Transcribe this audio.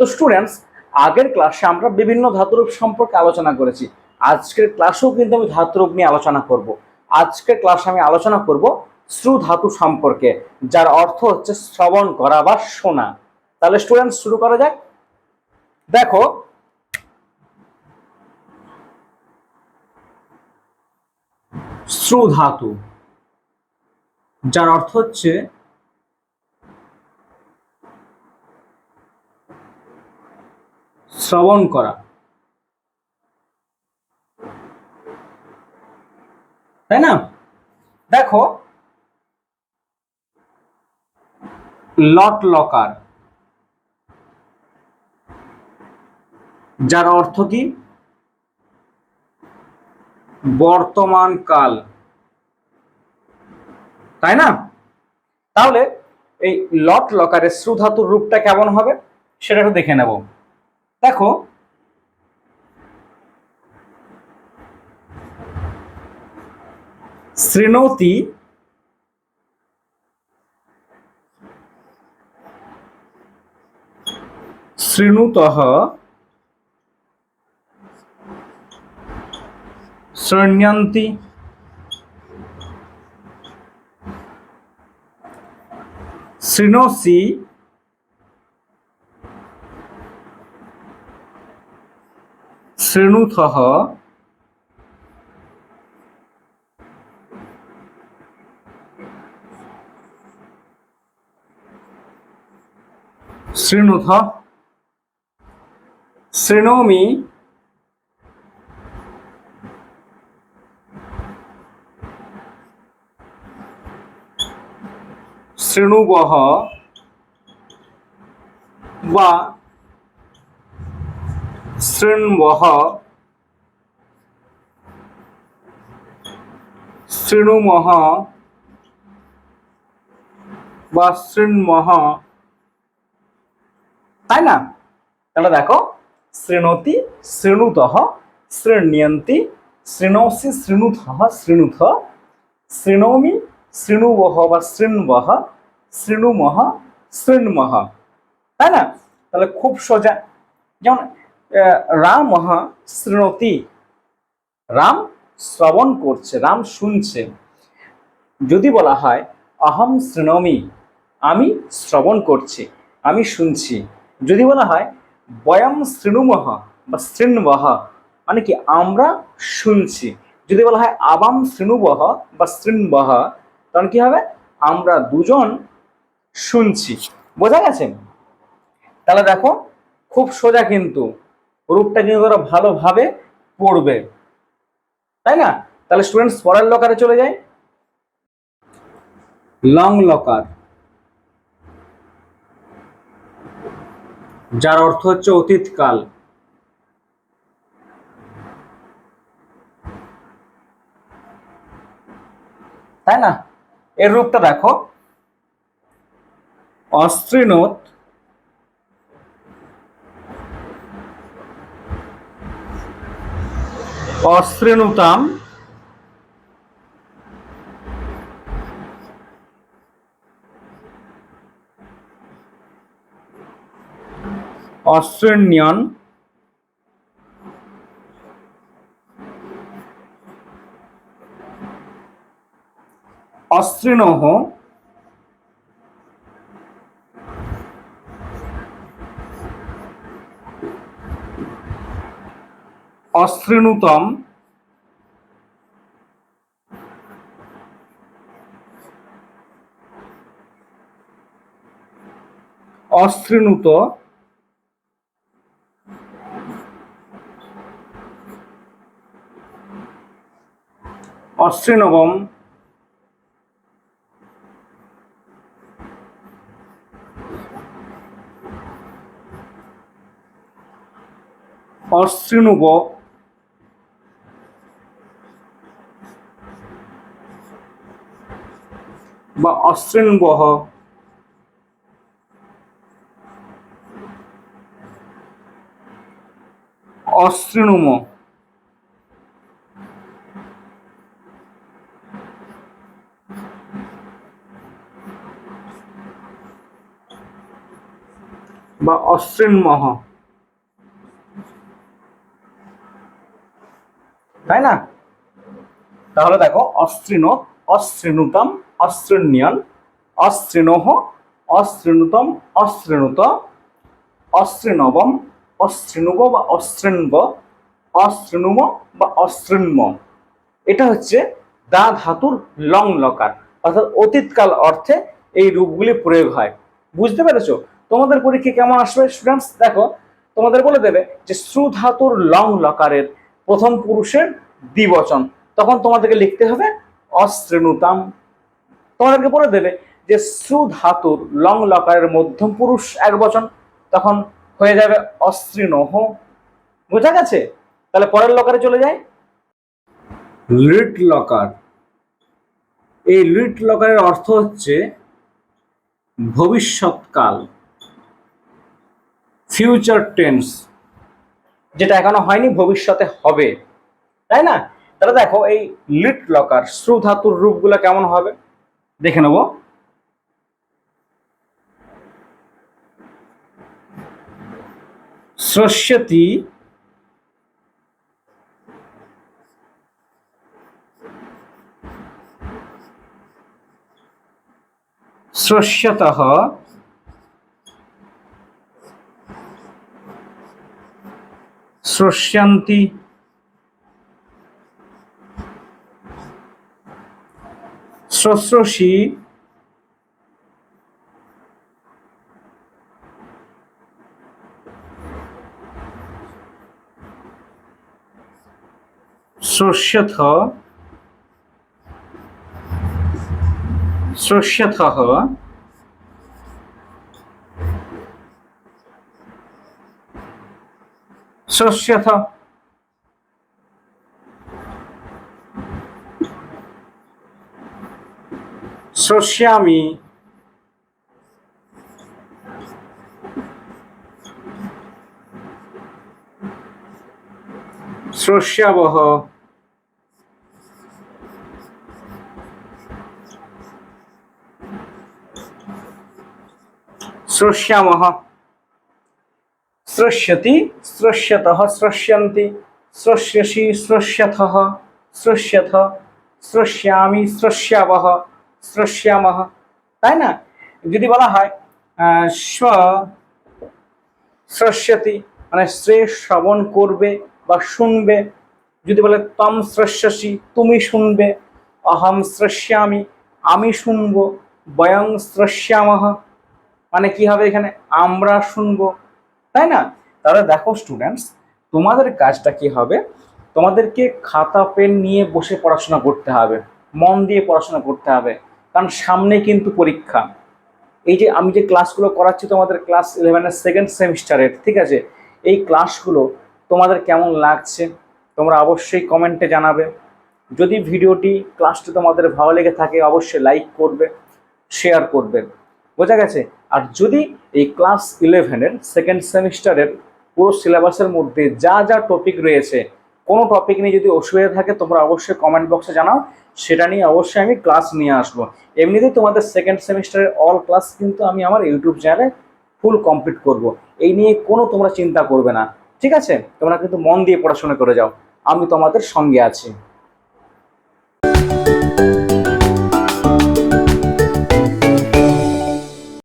তো স্টুডেন্টস আগের ক্লাসে আমরা বিভিন্ন ধাতুরূপ সম্পর্কে আলোচনা করেছি। আজকের ক্লাসেও কিন্তু আমি ধাতুরূপ নিয়ে আলোচনা করব। আজকের ক্লাসে আমি আলোচনা করব শ্রু ধাতু সম্পর্কে, যার অর্থ হচ্ছে শ্রবণ করা বা শোনা। তাহলে স্টুডেন্টস শুরু করা যাক। দেখো, শ্রু ধাতু, যার অর্থ হচ্ছে শ্রবণ করা। তাই না? দেখো, লট লকার, যার অর্থ কি? বর্তমান কাল। তাই না? তাহলে এই লট লকারের শ্রুধাতুর রূপটা কেমন হবে? সেটা একটু দেখে নেব। দেখো শ্রীণতি শৃণুত শৃণ্যন্তি শৃণোসি শৃণুথः শৃণুথ শৃণোমি শৃণুবহ বা শৃণ্বহ। শৃণুমহ বা শৃণ্মহ। তাই না? তাহলে দেখো, শৃণতি শৃণুতহ শৃণ্যন্তি শৃণসি শৃণুথ শৃণুথ। শৃণমি শৃণুবহ বা শৃণবহ, শৃণুমহ, শৃণ্মহ। তাই না? তাহলে খুব সোজা। যেমন রাম শৃণতি রাম শ্রবণ করছে, রাম শুনছে। যদি বলা হয়, অহম শৃণমি আমি শ্রবণ করছি, আমি শুনছি। যদি বলা হয়, বয়ম শৃণুমহ বা শৃণ্বহ মানে কি আমরা শুনছি। যদি বলা হয়, আবাম শৃণুবহ বা শৃণ্বহ তখন কি হবে? আমরা দুজন শুনছি। বোঝা গেছে? তাহলে দেখো, খুব সোজা কিন্তু। রূপটা কিন্তু ওরা ভালোভাবে পড়বে। তাই না? তাহলে স্টুডেন্টস পরের লকারে চলে যায়। লং লকার যার অর্থ হচ্ছে অতীতকাল। তাই না? এর রূপটা দেখো। অস্ত্রিনোত অশ্রেণুতাম। অশ্রেণ্যন। অস্ত্রিণহ অশ্রেণুতম। অশ্রেণুত। অশ্রেণবম অশ্রেণুব বা অশ্রেণবহ। অশ্রেণুম। বা অশ্রিনমহ তাই না? তাহলে দেখো অশ্রিণত অশ্রিণুতম অশ্রিণ্যন, অশ্রিণোহ, অশ্রিণুতম, অশ্রিণুত, অশ্রিণবম, অশ্রিণুব বা অশ্রিণব, অশ্রিণুম বা অশ্রিণ্ম। এটা হচ্ছে দা ধাতুর লং লকার অর্থাৎ অতীতকাল অর্থে এই রূপগুলি প্রয়োগ হয়। বুঝতে পেরেছ? তোমাদের পরীক্ষা কেমন আসবে স্টুডেন্টস দেখো, তোমাদের বলে দেবে যে শ্রু ধাতুর লং লকারের প্রথম পুরুষের দ্বিবচন। তখন তোমাদেরকে লিখতে হবে অশ্রেণুতাম। তোমাদেরকে বলে দেবে যে শ্রু ধাতুর লং লকারের মধ্যম পুরুষ এক বচন তখন হয়ে যাবে অশ্রিণহ বোঝা গেছে? তাহলে পরের লকারে চলে যায় লিট লকার। এই লিট লকারের অর্থ হচ্ছে ভবিষ্যৎকাল ফিউচার টেন্স যেটা এখনও হয়নি ভবিষ্যতে হবে। তাই না? তাহলে দেখো এই লিট লকার শ্রু ধাতুর রূপগুলো কেমন হবে? দেখে নেব স্রস্যতি স্রস্যতः স্রস্যন্তি স্রস্রসি স্রস্যথ স্রস্যথः স্রস্যথ श्रोष्यामि। श्रोष्यवः। श्रोष्यामः। श्रोष्यति श्रोष्यतः श्रोष्यन्ति। श्रोष्यसि श्रोष्यथः सृष्यथ श्रोष्यामि सृष्यावः স্রস্যামহ তাই না? যদি বলা হয় স্ব স্রস্যতি মানে শ্রে শ্রবণ করবে বা শুনবে। যদি বলে তম স্রস্যসি তুমি শুনবে। অহম স্রস্যামি আমি শুনব। বয়ং স্রস্যামহ মানে কি হবে এখানে? আমরা শুনব। তাই না? তাহলে দেখো স্টুডেন্টস তোমাদের কাজটা কি হবে? তোমাদেরকে খাতা, পেন নিয়ে বসে পড়াশোনা করতে হবে। মন দিয়ে পড়াশোনা করতে হবে। কারণ সামনে কিন্তু পরীক্ষা। এই যে আমি যে ক্লাসগুলো করাচ্ছি তোমাদের ক্লাস ইলেভেনের সেকেন্ড সেমিস্টারের ঠিক আছে? এই ক্লাসগুলো তোমাদের কেমন লাগছে? তোমরা অবশ্যই কমেন্টে জানাবে। যদি ভিডিওটি ক্লাসটি তোমাদের ভালো লেগে থাকে, অবশ্যই লাইক করবে শেয়ার করবে। বোঝা গেছে? আর যদি এই ক্লাস ইলেভেনের সেকেন্ড সেমিস্টারের পুরো সিলেবাসের মধ্যে যা যা টপিক রয়েছে কোনো টপিক নিয়ে যদি অসুবিধা থাকে, তোমরা অবশ্যই কমেন্ট বক্সে জানাও। সেটা নিয়ে অবশ্যই আমি ক্লাস নিয়ে আসব। এমনিতেই তোমাদের সেকেন্ড সেমিস্টারের অল ক্লাস কিন্তু আমি আমার ইউটিউব চ্যানেলে ফুল কমপ্লিট করব। এই নিয়ে কোনো তোমরা চিন্তা করবে না। ঠিক আছে? তোমরা কিন্তু মন দিয়ে পড়াশোনা করে যাও। আমি তোমাদের সঙ্গে আছি।